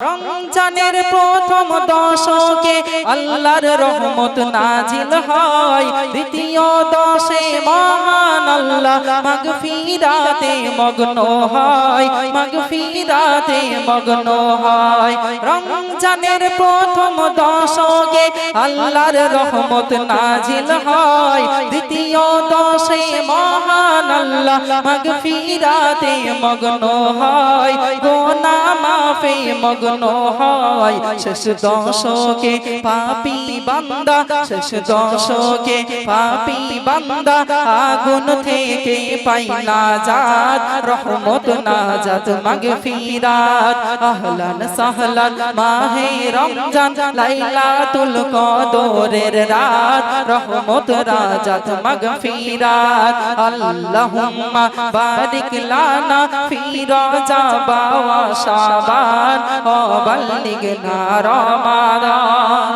রমজানের প্রথম দশকে আল্লাহর রহমত নাজিল হয়। দ্বিতীয় দশে মহান আল্লাহ মাগফিরাতে মগ্ন হয়। মাগফিরাতে মগ্ন হয়। রমজানের প্রথম দশকে আল্লাহর রহমত নাজিল হয়। দ্বিতীয় দশে মহান আল্লাহ মাগফিরাতে মগ্ন হয়। মাফে মগ্ন হয়। শেষ দশকে পাপি বান্দা, শেষ দশকে পাপি বান্দা, আগুন থেকে পাই না জাত, রহমত না জাত মাগফিরাত। আহলান সাহলান, মাহে রমজান, লাইলাতুল কদরের রাত, রহমত রাজাত মাগফিরাত। আল্লাহুম্মা বারিক লানা ফি রজবা ওয়া শাবান ও বাল্লিগনা রমাদান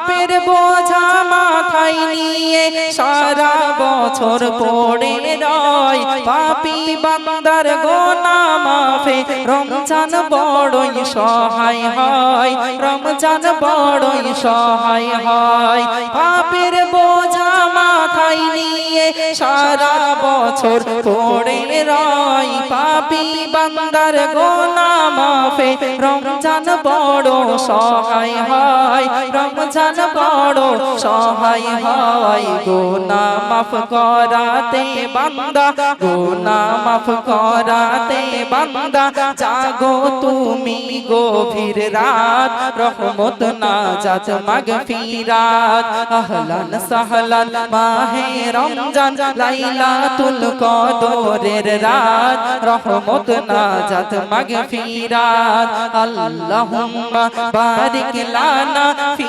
পাপের বোঝা মাথায় নিয়ে সারা বছর পড়ে রয়। পাপি বান্দার গোনা মাফে রমজান বড়ই সহায় হয়, রমজান বড়ই সহায় হয়। পাপের বোঝা মাথায় নিয়ে সারা বছর পড়ে রয়। পাপি বান্দার গোনা মাফে রমজান বড় সহায় হয়, রমজান বড় সহায় হয়। গোনা মাফ করাতে বান্দা গোনা মাফ করাতে বান্দা। জাগো তুমি গভীর রাত, রহমত না জাত মাগফিরাত আহলান সাহলান মাহে রমজান, লাইলাতুল কদরের রাত, রহমত না জাত মাগফিরাত আল্লাহুম্মা বারিক লানা ফি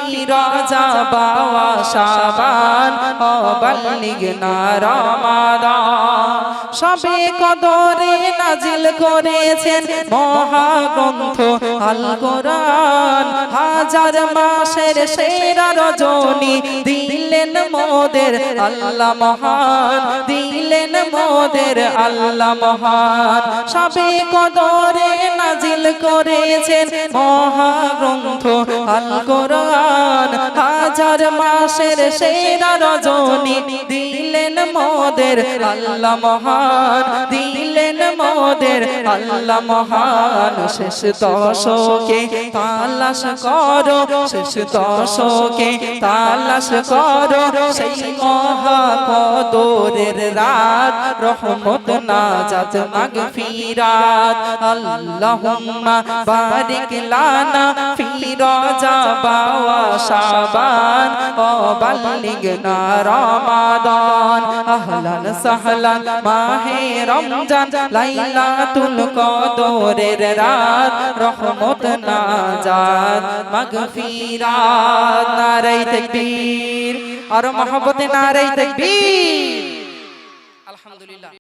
রজবা ওয়া শাবান ও বাল্লিগনা রমাদান সবে কদরে নাজিল করেছেন মহাগ্রন্থ আল কোরআন হাজার মাসের সেরা রজনী দিলেন মোদের আল্লাহ মহান। দিলেন মোদের আল্লাহ মহান সবে কদরে নাজিল করেছেন মহাগ্রন্থ আল কোরআন হাজার মাসের সেরা রজনী দিলেন মোদের আল্লাহ মহান। মোদের আল্লাহ মহান, শেষ দশকে তালাশ করো, শেষ দশকে তালাশ করো। সেই মহা কদরের রাত, রহমত, নাজাত, মাগফিরাত। আল্লাহুম্মা বারিক লানা ফি রজবা ওয়া শাবান ও বাল্লিগনা রমাদান। আহলান সাহলান মাহে রমজান লাইলাতুল কদরের রাত রহমত নাজাত মাগফিরাত নারে তাকবীর। আর মহব্বতে নারে তাকবীর। আলহামদুলিল্লাহ।